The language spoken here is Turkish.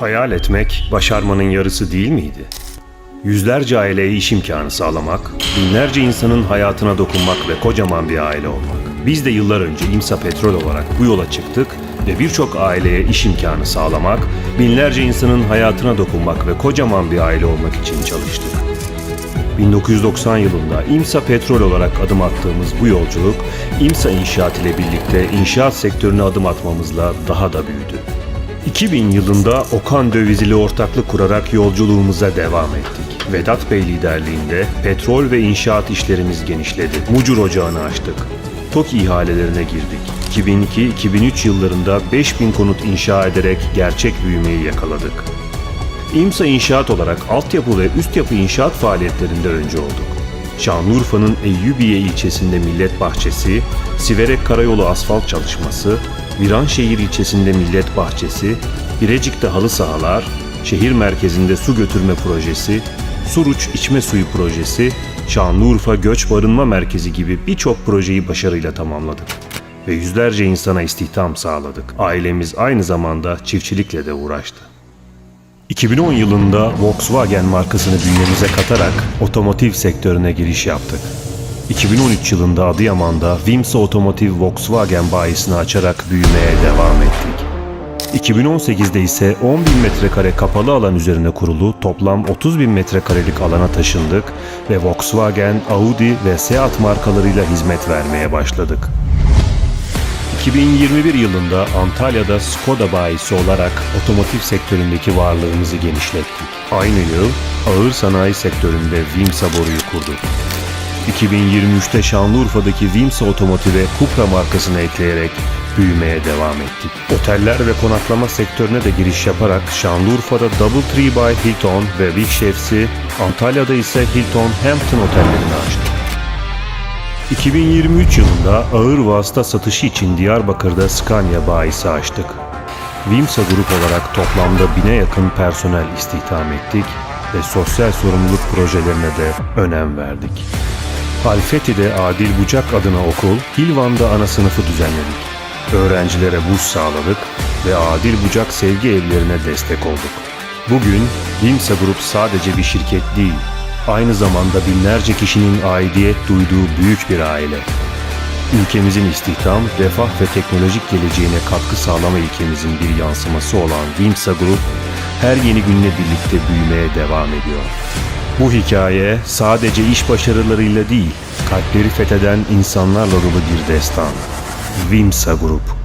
Hayal etmek başarmanın yarısı değil miydi? Yüzlerce aileye iş imkanı sağlamak, binlerce insanın hayatına dokunmak ve kocaman bir aile olmak. Biz de yıllar önce İMSA Petrol olarak bu yola çıktık ve birçok aileye iş imkanı sağlamak, binlerce insanın hayatına dokunmak ve kocaman bir aile olmak için çalıştık. 1990 yılında İMSA Petrol olarak adım attığımız bu yolculuk, İMSA İnşaat ile birlikte inşaat sektörüne adım atmamızla daha da büyüdü. 2000 yılında Okan Döviz ile ortaklık kurarak yolculuğumuza devam ettik. Vedat Bey liderliğinde petrol ve inşaat işlerimiz genişledi. Mucur ocağını açtık. TOKİ ihalelerine girdik. 2002-2003 yıllarında 5000 konut inşa ederek gerçek büyümeyi yakaladık. İMSA İnşaat olarak altyapı ve üst yapı inşaat faaliyetlerinde önce olduk. Şanlıurfa'nın Eyyubiye ilçesinde Millet Bahçesi, Siverek Karayolu asfalt çalışması, Viranşehir ilçesinde Millet Bahçesi, Birecik'te halı sahalar, şehir merkezinde su götürme projesi, Suruç içme suyu projesi, Şanlıurfa Göç Barınma Merkezi gibi birçok projeyi başarıyla tamamladık ve yüzlerce insana istihdam sağladık. Ailemiz aynı zamanda çiftçilikle de uğraştı. 2010 yılında Volkswagen markasını bünyemize katarak otomotiv sektörüne giriş yaptık. 2013 yılında Adıyaman'da Vimsa Otomotiv Volkswagen bayisini açarak büyümeye devam ettik. 2018'de ise 10 bin metrekare kapalı alan üzerine kurulu toplam 30 bin metrekarelik alana taşındık ve Volkswagen, Audi ve Seat markalarıyla hizmet vermeye başladık. 2021 yılında Antalya'da Skoda bayisi olarak otomotiv sektöründeki varlığımızı genişlettik. Aynı yıl ağır sanayi sektöründe Vimsa boruyu kurduk. 2023'te Şanlıurfa'daki Vimsa Otomotiv'e Cupra markasını ekleyerek büyümeye devam ettik. Oteller ve konaklama sektörüne de giriş yaparak Şanlıurfa'da Doubletree by Hilton ve Big Chefs'i, Antalya'da ise Hilton Hampton otellerini açtık. 2023 yılında ağır vasıta satışı için Diyarbakır'da Scania bayisi açtık. Vimsa Grup olarak toplamda bine yakın personel istihdam ettik ve sosyal sorumluluk projelerine de önem verdik. Halfeti'de Adil Bucak adına okul, Hilvan'da ana sınıfı düzenledik. Öğrencilere burs sağladık ve Adil Bucak sevgi evlerine destek olduk. Bugün Vimsa Grup sadece bir şirket değil, aynı zamanda binlerce kişinin aidiyet duyduğu büyük bir aile. Ülkemizin istihdam, refah ve teknolojik geleceğine katkı sağlama ilkemizin bir yansıması olan Vimsa Group, her yeni günle birlikte büyümeye devam ediyor. Bu hikaye sadece iş başarılarıyla değil, kalpleri fetheden insanlarla dolu bir destan. Vimsa Group